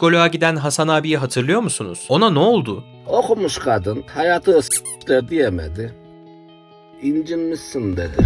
psikoloğa giden Hasan abiyi hatırlıyor musunuz? Ona ne oldu? Okumuş kadın hayatı ıs**ler diyemedi. İncinmişsin dedi.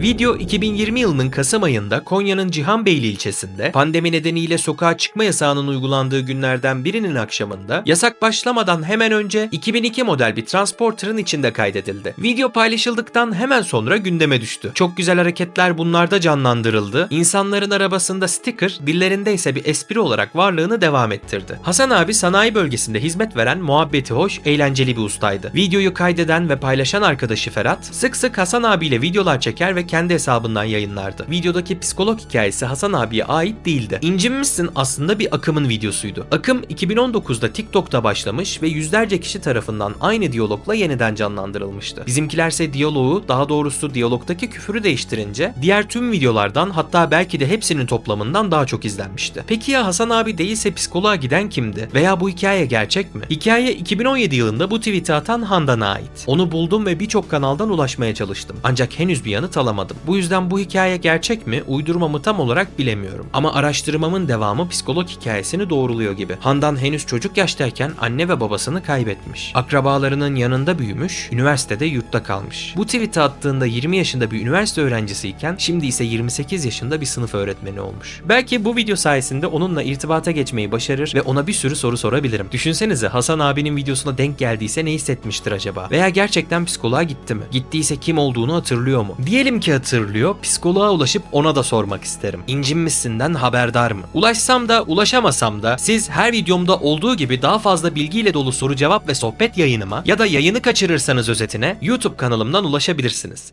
Video 2020 yılının Kasım ayında Konya'nın Cihanbeyli ilçesinde pandemi nedeniyle sokağa çıkma yasağının uygulandığı günlerden birinin akşamında yasak başlamadan hemen önce 2002 model bir transporterın içinde kaydedildi. Video paylaşıldıktan hemen sonra gündeme düştü. Çok güzel hareketler bunlarda canlandırıldı. İnsanların arabasında sticker, dillerinde ise bir espri olarak varlığını devam ettirdi. Hasan abi sanayi bölgesinde hizmet veren muhabbeti hoş, eğlenceli bir ustaydı. Videoyu kaydeden ve paylaşan arkadaşı Ferhat sık sık Hasan abiyle videolar çeker ve kendi hesabından yayınlardı. Videodaki psikolog hikayesi Hasan abiye ait değildi. İncinmişsin aslında bir akımın videosuydu. Akım 2019'da TikTok'ta başlamış ve yüzlerce kişi tarafından aynı diyalogla yeniden canlandırılmıştı. Bizimkilerse diyaloğu, daha doğrusu diyalogdaki küfürü değiştirince diğer tüm videolardan hatta belki de hepsinin toplamından daha çok izlenmişti. Peki ya Hasan abi değilse psikoloğa giden kimdi? Veya bu hikaye gerçek mi? Hikaye 2017 yılında bu tweet'i atan Handan'a ait. Onu buldum ve birçok kanaldan ulaşmaya çalıştım. Ancak henüz bir yanıt alamadım. Bu yüzden bu hikaye gerçek mi, uydurma mı tam olarak bilemiyorum. Ama araştırmamın devamı psikolog hikayesini doğruluyor gibi. Handan henüz çocuk yaştayken anne ve babasını kaybetmiş. Akrabalarının yanında büyümüş, üniversitede yurtta kalmış. Bu tweet'i attığında 20 yaşında bir üniversite öğrencisiyken şimdi ise 28 yaşında bir sınıf öğretmeni olmuş. Belki bu video sayesinde onunla irtibata geçmeyi başarır ve ona bir sürü soru sorabilirim. Düşünsenize Hasan abinin videosuna denk geldiyse ne hissetmiştir acaba? Veya gerçekten psikoloğa gitti mi? Gittiyse kim olduğunu hatırlıyor mu? Diyelim ki hatırlıyor, psikoloğa ulaşıp ona da sormak isterim. İncinmişsinden haberdar mı? Ulaşsam da ulaşamasam da siz her videomda olduğu gibi daha fazla bilgiyle dolu soru cevap ve sohbet yayınıma ya da yayını kaçırırsanız özetine YouTube kanalımdan ulaşabilirsiniz.